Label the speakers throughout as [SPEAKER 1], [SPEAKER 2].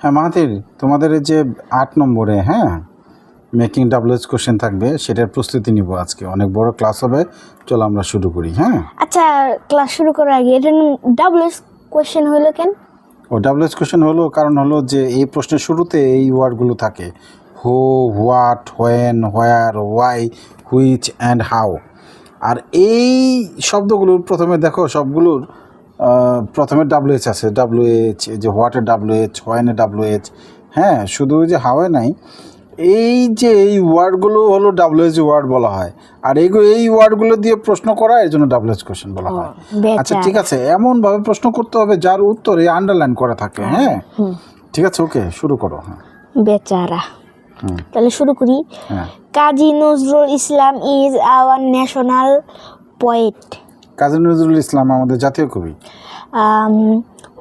[SPEAKER 1] হ্যাঁ মাহাতির তোমাদের এই যে আট নম্বরে হ্যাঁ মেকিং ডাবল ডাবলুএস কোশ্চেন থাকবে সেটার প্রস্তুতি নিব আজকে। অনেক বড় ক্লাস হবে চলো আমরা শুরু করি হ্যাঁ?
[SPEAKER 2] আচ্ছা ক্লাস শুরু করার আগে এটা ডাবল কোয়েশ্চেন হলো কেন?
[SPEAKER 1] ও ডাবলুএস কোশ্চেন হলো কারণ হলো যে এই প্রশ্নের শুরুতে এই ওয়ার্ডগুলো থাকে। হো what when where why which and how আর এই শব্দগুলোর প্রথমে দেখো সবগুলোর প্রথমে ডাব্লিউএইচ আছে। ডাব্লিউএইচ যে হোয়াটের ডাব্লিউএইচ হোয়েনের ডাব্লিউএইচ হ্যাঁ শুধু যে হাওয়ে নাই। এই যে এই ওয়ার্ডগুলো হলো ডাব্লিউএইচ ওয়ার্ড বলা হয়। আর এইগুলো এই ওয়ার্ডগুলো দিয়ে প্রশ্ন করা এর জন্য ডাব্লিউএইচ কোশ্চেন বলা হয়। আচ্ছা ঠিক আছে। এমনভাবে প্রশ্ন করতে হবে যার উত্তরে আন্ডারলাইন করা থাকে হ্যাঁ ঠিক আছে ওকে শুরু করো হ্যাঁ।
[SPEAKER 2] বেচারা। তাহলে শুরু করি।
[SPEAKER 1] হ্যাঁ।
[SPEAKER 2] Kazi Nazrul Islam is our national poet
[SPEAKER 1] Kazi Nazrul Islam আমাদের জাতীয় কবি।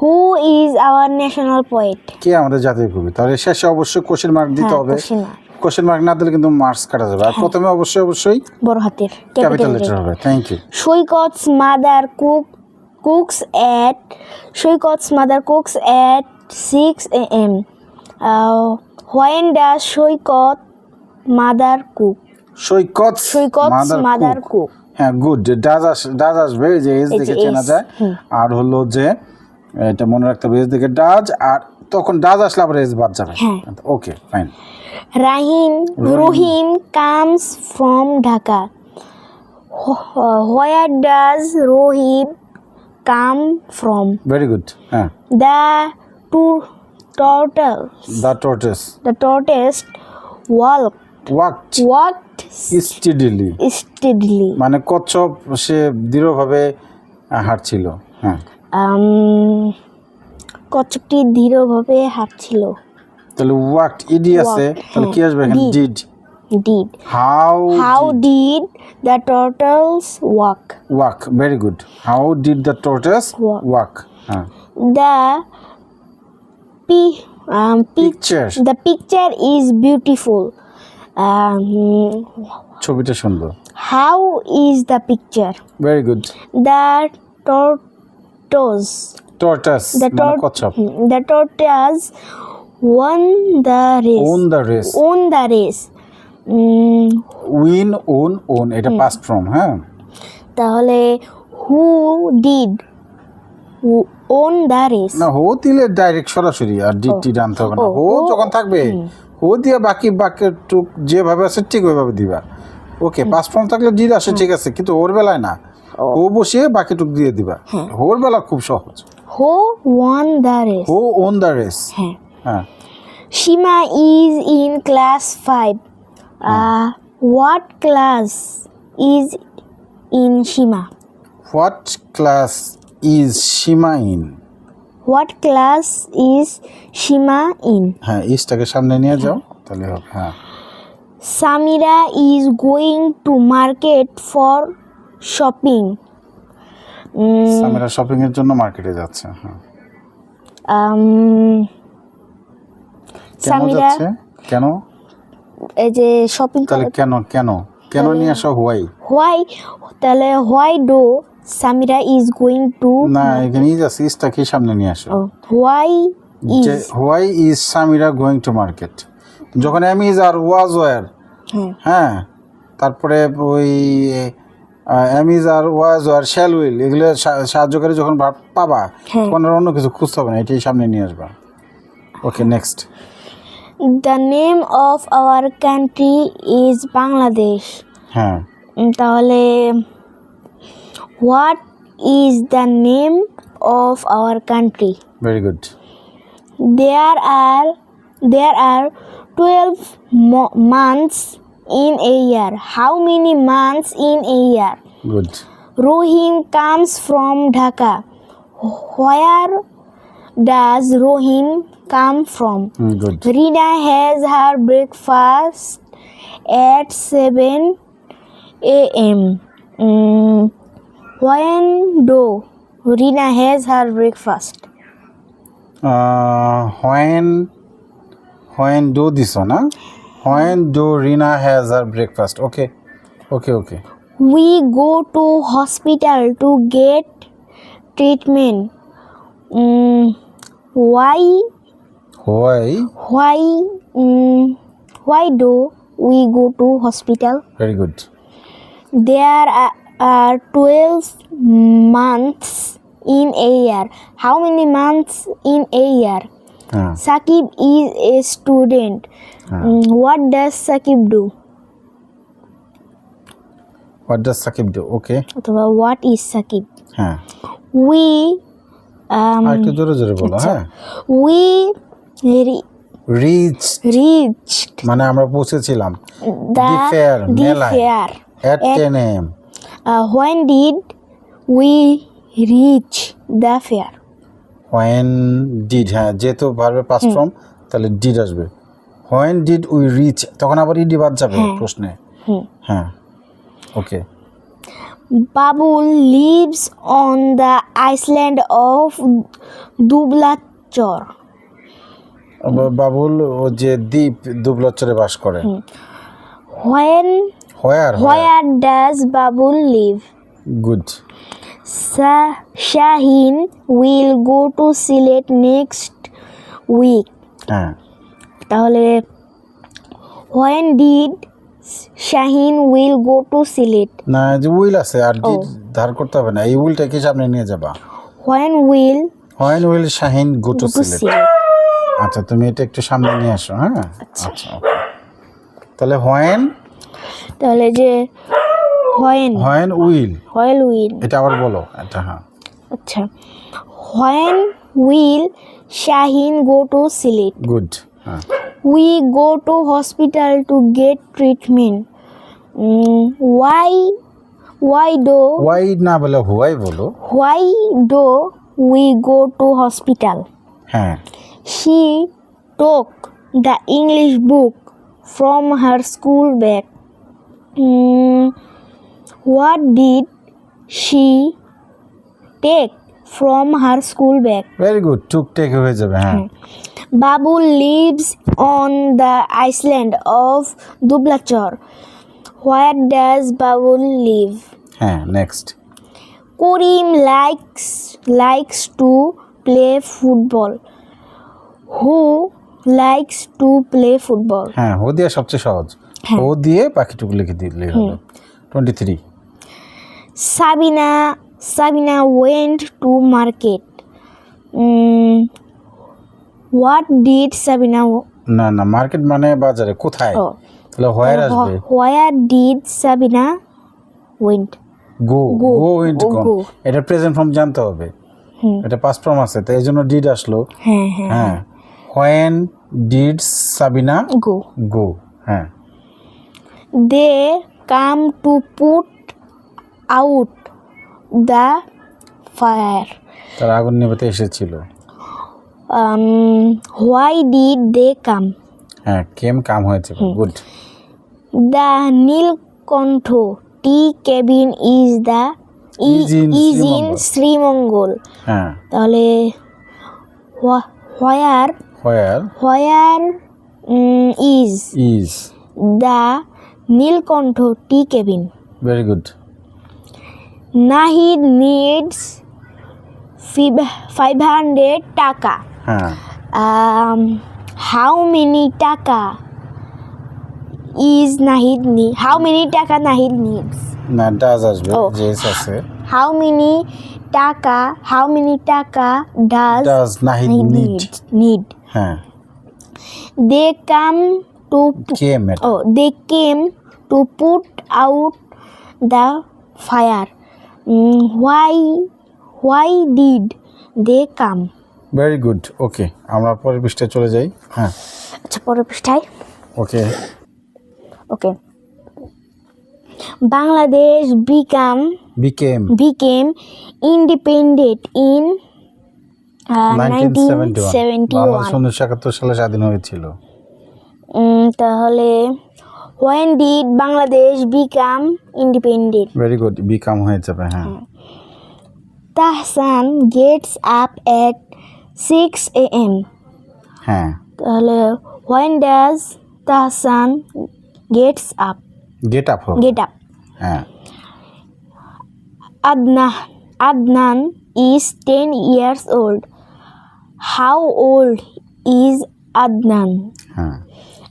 [SPEAKER 2] Who is our national poet
[SPEAKER 1] কে আমাদের জাতীয় কবি? তাহলে শেষে অবশ্যই কোশ্চেন মার্ক দিতে হবে।
[SPEAKER 2] হ্যাঁ,
[SPEAKER 1] কোশ্চেন মার্ক না দিলে কিন্তু মার্কস কাটা যাবে। আর প্রথমে অবশ্যই অবশ্যই
[SPEAKER 2] বড় হাতের
[SPEAKER 1] ক্যাপিটাল লেটার হবে। Thank you
[SPEAKER 2] Saikat's mother cook cooks at Saikat's mother cooks at 6 a.m. Uh, when does Saikat mother cook?
[SPEAKER 1] Saikat
[SPEAKER 2] Saikat mother cook.
[SPEAKER 1] হ্যাঁ গুড ডাজ আস ডাজ আসবে যে
[SPEAKER 2] এই
[SPEAKER 1] দেখে চেনা যায় আর হলো যে এটা মনে রাখতে হবে এজ দেখে ডাজ আর তখন ডাজ আসলে আবার এজ বাদ যাবে
[SPEAKER 2] হ্যাঁ।
[SPEAKER 1] Okay fine
[SPEAKER 2] Rahim Rohim comes from Dhaka. Wh- uh, Where does Rohim come from?
[SPEAKER 1] Very good হ্যাঁ
[SPEAKER 2] The two turtles.
[SPEAKER 1] The tortoise
[SPEAKER 2] The tortoise walked
[SPEAKER 1] walked
[SPEAKER 2] walked
[SPEAKER 1] steadily
[SPEAKER 2] steadily.
[SPEAKER 1] মানে কচ্ছপ সে দৃঢ়ভাবে হাঁটছিল। হ্যাঁ।
[SPEAKER 2] Um, কচ্ছপটি দৃঢ়ভাবে হাঁটছিল।
[SPEAKER 1] তাহলে ওয়াকড ইডি আছে তাহলে কি আসবে এখানে.
[SPEAKER 2] Did did.
[SPEAKER 1] How
[SPEAKER 2] how did? the turtles walk?
[SPEAKER 1] Walk very good how did the
[SPEAKER 2] Walk.
[SPEAKER 1] Walk হ্যাঁ
[SPEAKER 2] the pi- um, pic-
[SPEAKER 1] picture
[SPEAKER 2] the picture is beautiful.
[SPEAKER 1] ছবিটা সুন্দর
[SPEAKER 2] how is the picture
[SPEAKER 1] very good
[SPEAKER 2] the tortoise
[SPEAKER 1] tortoise
[SPEAKER 2] the,
[SPEAKER 1] মানে কচ্ছপ
[SPEAKER 2] the tortoise won the race
[SPEAKER 1] won the race
[SPEAKER 2] won the race um,
[SPEAKER 1] win won won এটা past form হ্যাঁ
[SPEAKER 2] তাহলে who did won the race
[SPEAKER 1] না হো দিলে direct সরাসরি আর did টি আনতে হবে না।
[SPEAKER 2] ও,
[SPEAKER 1] হো যখন থাকবে হো দিয়ে বাকি বাক্যের টুক যেভাবে আছে ঠিক ওইভাবে দিবা। ওকে পাস ফর্ম থাকলে ডিড আসে ঠিক আছে কিন্তু ওর বেলায় না। ও। বসিয়ে বাকি টুক দিয়ে দিবা। ওর বেলা খুব সহজ।
[SPEAKER 2] Who won the race
[SPEAKER 1] who won the race
[SPEAKER 2] হ্যাঁ।
[SPEAKER 1] হ্যাঁ।
[SPEAKER 2] Shima is in class five. What class is in Shima?
[SPEAKER 1] What class is Shima in
[SPEAKER 2] what class is Shima in
[SPEAKER 1] হ্যাঁ ইজটাকে সামনে নিয়ে যাও তাহলে হবে হ্যাঁ।
[SPEAKER 2] Samira is going to market for shopping
[SPEAKER 1] Samira shopping এর জন্য মার্কেটে যাচ্ছে হ্যাঁ। কেন
[SPEAKER 2] সামিরা
[SPEAKER 1] যাচ্ছে? কেন?
[SPEAKER 2] এই যে শপিং
[SPEAKER 1] তাহলে কেন কেন? কেন নিয়ে আসা হোয়াই
[SPEAKER 2] হোয়াই তাহলে why do Samira is going to
[SPEAKER 1] না এখানে ইজ আছে ইজটাকে সামনে নিয়ে আসো?
[SPEAKER 2] Why
[SPEAKER 1] is why is Samira going to market যখন am is are was were
[SPEAKER 2] হ্যাঁ।
[SPEAKER 1] হ্যাঁ তারপরে ওই am is are was were shall will এগুলো সাহায্যকারী যখন পাবা
[SPEAKER 2] হ্যাঁ।
[SPEAKER 1] তখন আর অন্য কিছু খুঁজতে হবে না এটাই সামনে নিয়ে আসবা। Okay next
[SPEAKER 2] the name of our country is Bangladesh
[SPEAKER 1] হ্যাঁ।
[SPEAKER 2] তাহলে What is the name of our country?
[SPEAKER 1] Very good.
[SPEAKER 2] There are there are 12 months in a year. How many months in a year?
[SPEAKER 1] Good.
[SPEAKER 2] Rohim comes from Dhaka. Where does Rohim come from?
[SPEAKER 1] Hmm, good.
[SPEAKER 2] Rina has her breakfast at 7 a.m. Mm. When do Rina has her breakfast?
[SPEAKER 1] Uh, when when do this one? Huh? When do Rina has her breakfast? Okay, okay, okay.
[SPEAKER 2] We go to hospital to get treatment. Um, why?
[SPEAKER 1] Why?
[SPEAKER 2] Why? Um, why do we go to hospital?
[SPEAKER 1] Very good.
[SPEAKER 2] There are are 12 months in a year how many months in a year
[SPEAKER 1] হ্যাঁ
[SPEAKER 2] sakib is a student
[SPEAKER 1] হ্যাঁ
[SPEAKER 2] Mm, what does sakib do
[SPEAKER 1] what does Sakib do okay
[SPEAKER 2] অথবা what is sakib
[SPEAKER 1] হ্যাঁ
[SPEAKER 2] we um,
[SPEAKER 1] আর একটু জোরে জোরে বলো হ্যাঁ
[SPEAKER 2] we re-
[SPEAKER 1] rich
[SPEAKER 2] reached
[SPEAKER 1] মানে আমরা পৌঁছেছিলাম
[SPEAKER 2] the,
[SPEAKER 1] The fair,
[SPEAKER 2] the
[SPEAKER 1] মেলায়।
[SPEAKER 2] fair
[SPEAKER 1] at
[SPEAKER 2] At-
[SPEAKER 1] ten AM
[SPEAKER 2] Uh, when did we reach the fair?
[SPEAKER 1] When did হ্যাঁ যেহেতু ভার্বের পাস ফর্ম তাহলে ডিড আসবে হোয়েন ডিড উই রিচ তখন আবার ইডি বাদ যাবে
[SPEAKER 2] হ্যাঁ।
[SPEAKER 1] প্রশ্নে। হ্যাঁ ওকে
[SPEAKER 2] Babul lives on the island of Dublachor.
[SPEAKER 1] Babul ও যে দ্বীপ দুবলচরে বাস করে
[SPEAKER 2] When
[SPEAKER 1] where
[SPEAKER 2] where does Babul live? Good Shaheen will go to Sylhet next week.
[SPEAKER 1] হ্যাঁ
[SPEAKER 2] তাহলে when did Shaheen will go to Sylhet?
[SPEAKER 1] না যে উইল আছে আর ডিড ধার করতে হবে না এই উইলটাকে সামনে নিয়ে যাবা
[SPEAKER 2] When will
[SPEAKER 1] when will Shaheen go to
[SPEAKER 2] go to Sylhet
[SPEAKER 1] আচ্ছা তুমি এটা একটু সামনে নিয়ে আসো হ্যাঁ আচ্ছা তাহলে হোয়েন
[SPEAKER 2] তাহলে যে when.
[SPEAKER 1] When will.
[SPEAKER 2] Well will.
[SPEAKER 1] এটা আবার বলো এটা হ্যাঁ।
[SPEAKER 2] আচ্ছা। When will Shaheen go to Sylhet.
[SPEAKER 1] Good হ্যাঁ।
[SPEAKER 2] We go to hospital to get treatment. Why why do
[SPEAKER 1] why না বলে হোয়াই বলো।
[SPEAKER 2] Why do we go to hospital.
[SPEAKER 1] হ্যাঁ।
[SPEAKER 2] She took the English book from her school bag Mm, what did she take from her school bag?
[SPEAKER 1] Very good took take হয়ে যাবে হ্যাঁ
[SPEAKER 2] Babu lives on the island of Dublachor. Where does Babu live?
[SPEAKER 1] হ্যাঁ next
[SPEAKER 2] Karim likes likes to play football. Who likes to play football?
[SPEAKER 1] হ্যাঁ দিয়ে সবচেয়ে সহজ
[SPEAKER 2] হ্যাঁ।
[SPEAKER 1] ও দিয়ে বাকিটুকু লিখে দিলে হলো। Twenty three
[SPEAKER 2] Sabina went to market. Mm, what did Sabina?
[SPEAKER 1] না না মার্কেট মানে বাজারে কোথায়? তাহলে হোয়ার আসবে?
[SPEAKER 2] where did Sabina went?
[SPEAKER 1] Go go
[SPEAKER 2] go,
[SPEAKER 1] গো এটা প্রেজেন্ট ফর্ম জানতে হবে। এটা পাস ফর্ম আছে তো এই জন্য ডিড আসলো।
[SPEAKER 2] হ্যাঁ হ্যাঁ
[SPEAKER 1] হ্যাঁ। When did Sabina
[SPEAKER 2] go.
[SPEAKER 1] Go হ্যাঁ।
[SPEAKER 2] They come to put out the fire.
[SPEAKER 1] তারা আগুন নেভাতে এসেছিল।
[SPEAKER 2] Why did they come?
[SPEAKER 1] হ্যাঁ কেম কাম হয়েছে। Good.
[SPEAKER 2] The Nilkantho tea cabin is the
[SPEAKER 1] is in
[SPEAKER 2] Sreemangal.
[SPEAKER 1] হ্যাঁ।
[SPEAKER 2] তাহলে where where where is
[SPEAKER 1] is.
[SPEAKER 2] The Nilkantho tea cabin?
[SPEAKER 1] Very good
[SPEAKER 2] Nahid needs fib- 500 taka.
[SPEAKER 1] হ্যাঁ
[SPEAKER 2] Um, how many taka is Nahid need? How many taka Nahid needs?
[SPEAKER 1] না does আসবে
[SPEAKER 2] Oh.
[SPEAKER 1] জেস আছে
[SPEAKER 2] How many taka? How many taka does
[SPEAKER 1] does Nahid
[SPEAKER 2] Nahid
[SPEAKER 1] need
[SPEAKER 2] need? Need.
[SPEAKER 1] হ্যাঁ
[SPEAKER 2] They come to
[SPEAKER 1] came এটা
[SPEAKER 2] oh they came to put out the fire. Mm, why why did they come?
[SPEAKER 1] Very good okay আমরা পরের পৃষ্ঠায় চলে যাই। হ্যাঁ।
[SPEAKER 2] আচ্ছা পরের পৃষ্ঠায়।
[SPEAKER 1] Okay
[SPEAKER 2] okay Bangladesh become
[SPEAKER 1] became
[SPEAKER 2] became independent in
[SPEAKER 1] nineteen seventy Bangladesh
[SPEAKER 2] 1971
[SPEAKER 1] উনিশশো একাত্তর সালে স্বাধীন হয়েছিল।
[SPEAKER 2] তাহলে when did Bangladesh become independent
[SPEAKER 1] very good become হয়ে যাবে হ্যাঁ
[SPEAKER 2] Tahsan gets up at 6 a.m.
[SPEAKER 1] হ্যাঁ
[SPEAKER 2] তাহলে when does Tahsan gets up
[SPEAKER 1] get up হোক
[SPEAKER 2] get up
[SPEAKER 1] হ্যাঁ
[SPEAKER 2] Adnan Adnan is 10 years old. How old is Adnan.
[SPEAKER 1] হ্যাঁ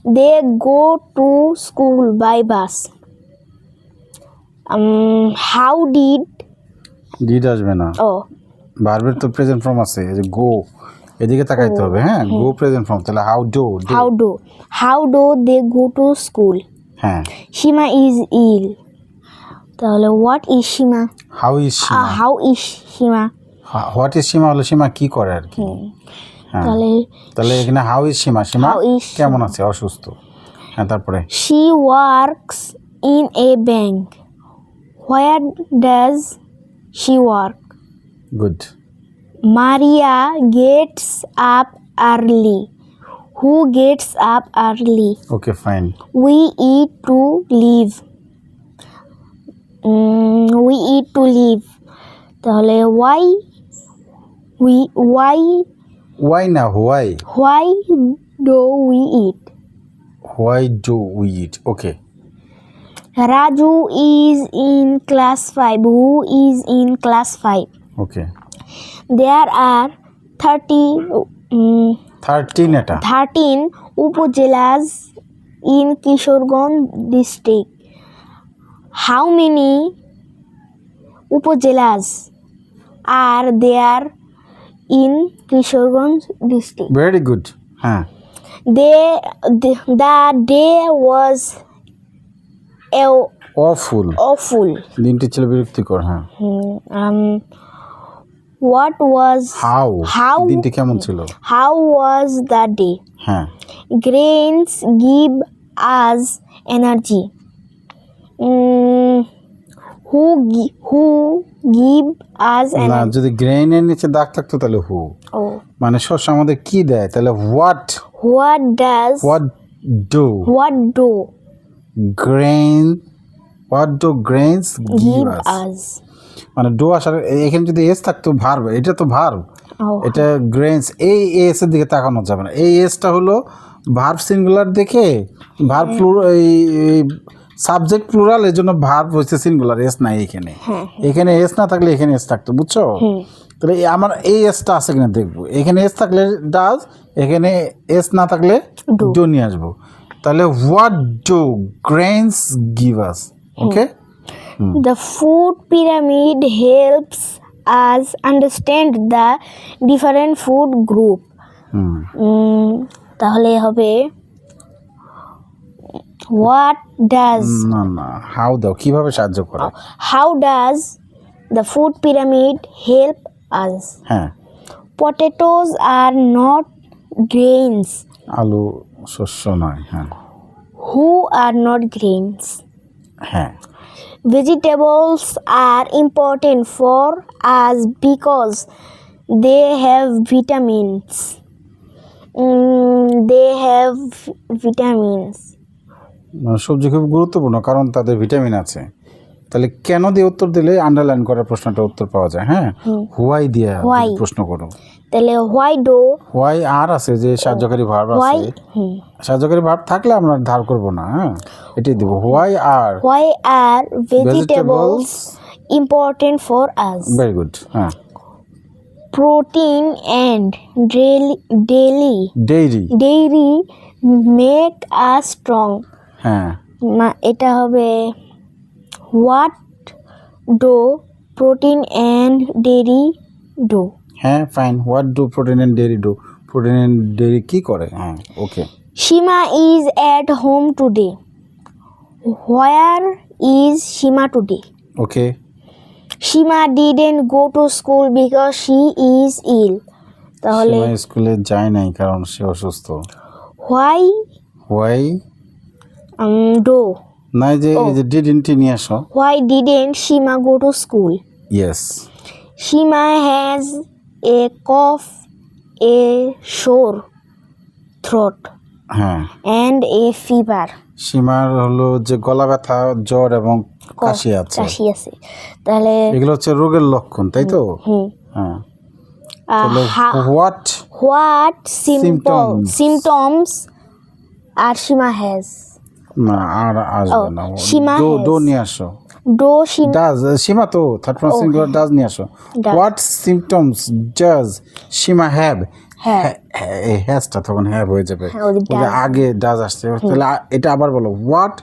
[SPEAKER 2] They go to school by bus. Um, how did
[SPEAKER 1] did আসবে না
[SPEAKER 2] oh
[SPEAKER 1] ভার্বের তো present form আছে এই যে গো এদিকে তাকাইতে হবে হ্যাঁ গো প্রেজেন্ট ফর্ম তাহলে how do
[SPEAKER 2] how do how do they go to school?
[SPEAKER 1] হ্যাঁ
[SPEAKER 2] Shima is ill. তাহলে what is Shima?
[SPEAKER 1] How is
[SPEAKER 2] Uh,
[SPEAKER 1] Shima
[SPEAKER 2] how is Shima?
[SPEAKER 1] What is Shima হলো সীমা কি করে আর কি হ্যাঁ
[SPEAKER 2] তাহলে
[SPEAKER 1] তাহলে এখানে how is Shima Shima
[SPEAKER 2] How is
[SPEAKER 1] কেমন আছে অসুস্থ হ্যাঁ তারপরে
[SPEAKER 2] she works in a bank. Where does she work?
[SPEAKER 1] গুড
[SPEAKER 2] Maria gets up early. Who gets up early?
[SPEAKER 1] Okay fine
[SPEAKER 2] We eat to live. Mm, we eat to live. তাহলে why we why
[SPEAKER 1] why না why
[SPEAKER 2] why do we eat?
[SPEAKER 1] Why do we eat okay
[SPEAKER 2] Raju is in class 5. Who is in class 5?
[SPEAKER 1] Okay
[SPEAKER 2] There are 30 mm,
[SPEAKER 1] thirteen এটা
[SPEAKER 2] 13 upajilas in Kishoreganj district. How many upajilas are there In Kishoreganj district?
[SPEAKER 1] ভেরি good হ্যাঁ
[SPEAKER 2] the, the day was aw-
[SPEAKER 1] awful
[SPEAKER 2] awful.
[SPEAKER 1] দিনটি ছিল বিরক্তিকর হ্যাঁ
[SPEAKER 2] Hmm, Um, what was
[SPEAKER 1] how
[SPEAKER 2] How?
[SPEAKER 1] দিনটি কেমন ছিল
[SPEAKER 2] how was the day?
[SPEAKER 1] হ্যাঁ
[SPEAKER 2] Grains give us energy. Who gi- who give
[SPEAKER 1] না? যদি গ্রেইনের নিচে দাগ থাকতো তাহলে হু। মানে শস্য আমাদের কি দেয়? তাহলে what
[SPEAKER 2] what does
[SPEAKER 1] what do
[SPEAKER 2] what do?
[SPEAKER 1] Grain what do grains
[SPEAKER 2] give us?
[SPEAKER 1] মানে ডু আসার এখানে যদি এস থাকতো ভার্ব এটা তো ভার্ব এটা গ্রেন্স এই এস এর দিকে তাকানো যাবে না। এই এসটা হলো ভার্ব সিঙ্গুলার দেখে ভার্ব এই সাবজেক্ট প্লুরাল এর জন্য ভার্ব হচ্ছে সিঙ্গুলার এস নাই এখানে।
[SPEAKER 2] হ্যাঁ
[SPEAKER 1] এখানে এস না থাকলে এখানে এস থাকতো বুঝছ? তাহলে আমার এই এসটা আছে কিনা দেখব। এখানে এস থাকলে ডাজ এখানে এস না থাকলে. ডো নিয়ে আসব। তাহলে what do grains give
[SPEAKER 2] us okay pyramid helps us understand the different food group.
[SPEAKER 1] হুম।
[SPEAKER 2] উম, তাহলে হবে what does
[SPEAKER 1] না না হাউ দাও কিভাবে সাহায্য করে
[SPEAKER 2] how does the food pyramid help us
[SPEAKER 1] হ্যাঁ
[SPEAKER 2] potatoes are not grains
[SPEAKER 1] আলু শস্য নয় হ্যাঁ
[SPEAKER 2] who are not grains
[SPEAKER 1] হ্যাঁ
[SPEAKER 2] vegetables are important for us because they have vitamins Mm, they have vitamins
[SPEAKER 1] মানে সবজি খুব গুরুত্বপূর্ণ কারণ তাদের ভিটামিন আছে। তাহলে কেন দিয়ে উত্তর দিলে আন্ডারলাইন করার প্রশ্নটা উত্তর পাওয়া যায় হ্যাঁ? হোয়াই দিয়ে? প্রশ্ন করো।
[SPEAKER 2] তাহলে হোয়াই ডো
[SPEAKER 1] হোয়াই আর আছে যে সাহায্যকারী ভার্ব
[SPEAKER 2] why?
[SPEAKER 1] আছে সাহায্যকারী ভার্ব থাকলে আমরা ধার করব না হ্যাঁ? এটাই দিব। Why are
[SPEAKER 2] why are vegetables
[SPEAKER 1] Vegetables.
[SPEAKER 2] For us?
[SPEAKER 1] Very good হ্যাঁ।
[SPEAKER 2] Protein and daily daily
[SPEAKER 1] dairy
[SPEAKER 2] dairy make us strong.
[SPEAKER 1] হ্যাঁ।
[SPEAKER 2] এটা হবে what do protein and dairy do?
[SPEAKER 1] হ্যাঁ fine. What do protein and dairy do? Protein and dairy কি করে? হ্যাঁ okay.
[SPEAKER 2] Shima is at home today. Where is Shima today?
[SPEAKER 1] Okay.
[SPEAKER 2] Shima didn't go to school because she is ill. তাহলে
[SPEAKER 1] সীমা স্কুলে যায় নাই কারণ সে অসুস্থ।
[SPEAKER 2] হোয়াই
[SPEAKER 1] হোয়াই
[SPEAKER 2] ডো
[SPEAKER 1] নাই যে এই যে ডিডেন্টি নিয়ে আসো।
[SPEAKER 2] Why didn't Shima go to school
[SPEAKER 1] yes
[SPEAKER 2] Shima has a cough, a sore throat,
[SPEAKER 1] হ্যাঁ।
[SPEAKER 2] and a fever.
[SPEAKER 1] সীমার হলো যে গলা ব্যথা জ্বর এবং কাশি আছে।
[SPEAKER 2] কাশি আছে। তাহলে
[SPEAKER 1] এগুলো হচ্ছে রোগের লক্ষণ তাই তো? হ্যাঁ। What
[SPEAKER 2] what simple
[SPEAKER 1] Symptoms.
[SPEAKER 2] symptoms are Shima has?
[SPEAKER 1] না আর আসবে না।
[SPEAKER 2] সীমা
[SPEAKER 1] ডো. ডো নিয়ে আসো।
[SPEAKER 2] Do Shima
[SPEAKER 1] ডাজ সীমা তো থার্ড পার্সন সিঙ্গুলার ডাজ নিয়ে আসো। What symptoms does Shima have
[SPEAKER 2] হ্যাঁ।
[SPEAKER 1] হ্যাঁ, হ্যাজটা তখন হ্যাভ হয়ে যাবে।
[SPEAKER 2] হ্যাঁ।
[SPEAKER 1] আগে ডাজ আসছে। তাহলে এটা আবার বলো what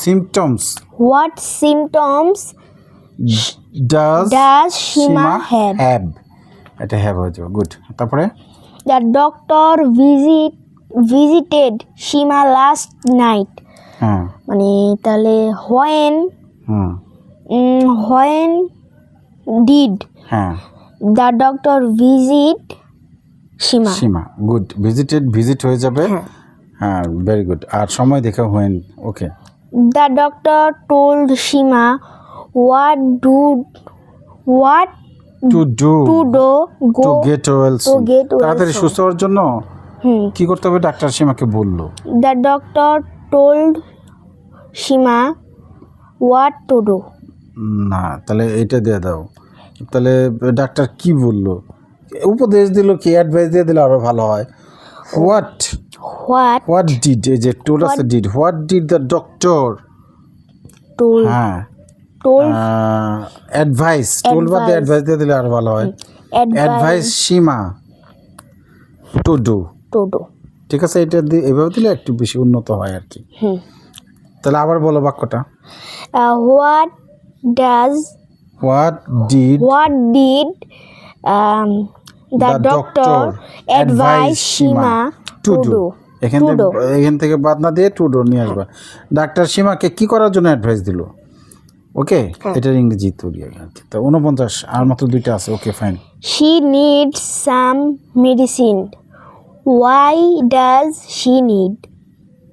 [SPEAKER 1] symptoms
[SPEAKER 2] what symptoms
[SPEAKER 1] does
[SPEAKER 2] does Shima have
[SPEAKER 1] have এটা হ্যাভ হয়ে যাবে গুড তারপরে?
[SPEAKER 2] The doctor visit visited Shima last
[SPEAKER 1] night
[SPEAKER 2] মানে তাহলে হোয়েন
[SPEAKER 1] হুম
[SPEAKER 2] হোয়েন ডিড।
[SPEAKER 1] হ্যাঁ।
[SPEAKER 2] The doctor visit Shima.
[SPEAKER 1] Shima good. Visited visit হয়ে যাবে।
[SPEAKER 2] হ্যাঁ।
[SPEAKER 1] হ্যাঁ ভেরি গুড আর সময় দেখে
[SPEAKER 2] when okay the doctor told
[SPEAKER 1] Shima what
[SPEAKER 2] do what
[SPEAKER 1] to
[SPEAKER 2] do.
[SPEAKER 1] To do
[SPEAKER 2] to go get well
[SPEAKER 1] তাড়াতাড়ি. সুস্থ হওয়ার জন্য
[SPEAKER 2] হুম।
[SPEAKER 1] কি করতে হবে? ডাক্তার সীমাকে বলল।
[SPEAKER 2] The doctor told Shima what to do
[SPEAKER 1] না তাহলে এটা দিয়ে দাও। তাহলে ডাক্তার কি বলল? উপদেশ দিল কি অ্যাডভাইস দিয়ে দিলে আরও ভালো হয়। হোয়াট
[SPEAKER 2] হোয়াট
[SPEAKER 1] হোয়াট ডিড এই যে টোল আছে did what did the doctor
[SPEAKER 2] told
[SPEAKER 1] হ্যাঁ।
[SPEAKER 2] টোল্ড
[SPEAKER 1] অ্যাডভাইস টোল বাদে অ্যাডভাইস দিয়ে দিলে আরও ভালো হয়। Advice Shima to do
[SPEAKER 2] to do
[SPEAKER 1] ঠিক আছে এটা দিয়ে এভাবে দিলে একটু বেশি উন্নত হয় আর কি তাহলে আবার বলো বাক্যটা।
[SPEAKER 2] What
[SPEAKER 1] does what
[SPEAKER 2] did what did
[SPEAKER 1] the doctor advice
[SPEAKER 2] Shima
[SPEAKER 1] to do এখান থেকে. এখান থেকে বাদ না দিয়ে টু ডোর নিয়ে আসবা। ডাক্তার সীমাকে কি করার জন্য অ্যাডভাইস দিল? ওকে। এটার ইংরেজি তৈরি তো উনপঞ্চাশ আর মাত্র দুইটা আছে। Okay fine
[SPEAKER 2] She needs some medicine. Why does she need?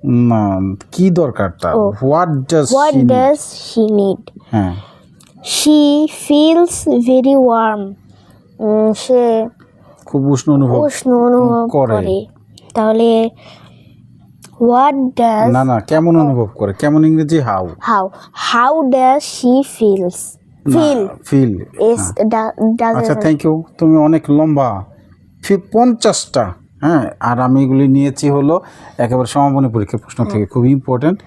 [SPEAKER 1] না কি দরকার তার?
[SPEAKER 2] ও,
[SPEAKER 1] what does
[SPEAKER 2] What does she need?
[SPEAKER 1] হ্যাঁ।
[SPEAKER 2] She feels very warm. উম, সে
[SPEAKER 1] খুব উষ্ণ অনুভব
[SPEAKER 2] উষ্ণ অনুভব
[SPEAKER 1] করে।
[SPEAKER 2] করে। তাহলে হোয়াট ডাজ
[SPEAKER 1] না না কেমন অনুভব করে? কেমন ইংরেজি
[SPEAKER 2] how how how does she feels
[SPEAKER 1] feel
[SPEAKER 2] feel does
[SPEAKER 1] আচ্ছা থ্যাংক ইউ তুমি অনেক লম্বা। ফি- পঞ্চাশটা। হ্যাঁ আর আমি এগুলি নিয়েছি হলো একেবারে সমাপনী পরীক্ষার প্রশ্ন থেকে খুবই ইম্পর্টেন্ট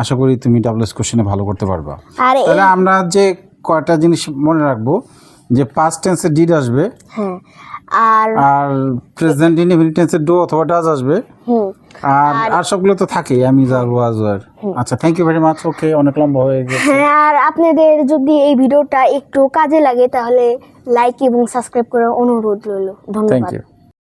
[SPEAKER 1] আশা করি তুমি ডাবলএস কোশ্চেনে ভালো করতে পারবা।
[SPEAKER 2] আর
[SPEAKER 1] তাহলে আমরা যে কয়টা জিনিস মনে রাখব যে পাস্ট টেন্সে ডিড আসবে
[SPEAKER 2] হ্যাঁ আর
[SPEAKER 1] আর প্রেজেন্ট ইনডিফিনিট টেন্সে ডো অথবা ডাজ আসবে
[SPEAKER 2] হুম
[SPEAKER 1] আর আর সবগুলো তো থাকেই আমি যার ওয়াজ আর আচ্ছা thank you very much okay অনেক লম্বা হয়ে গেছে।
[SPEAKER 2] হ্যাঁ আর আপনাদের যদি এই ভিডিওটা একটু কাজে লাগে তাহলে লাইক এবং সাবস্ক্রাইব করার অনুরোধ রইল।
[SPEAKER 1] থ্যাংক
[SPEAKER 2] ধন্যবাদ।
[SPEAKER 1] ইউ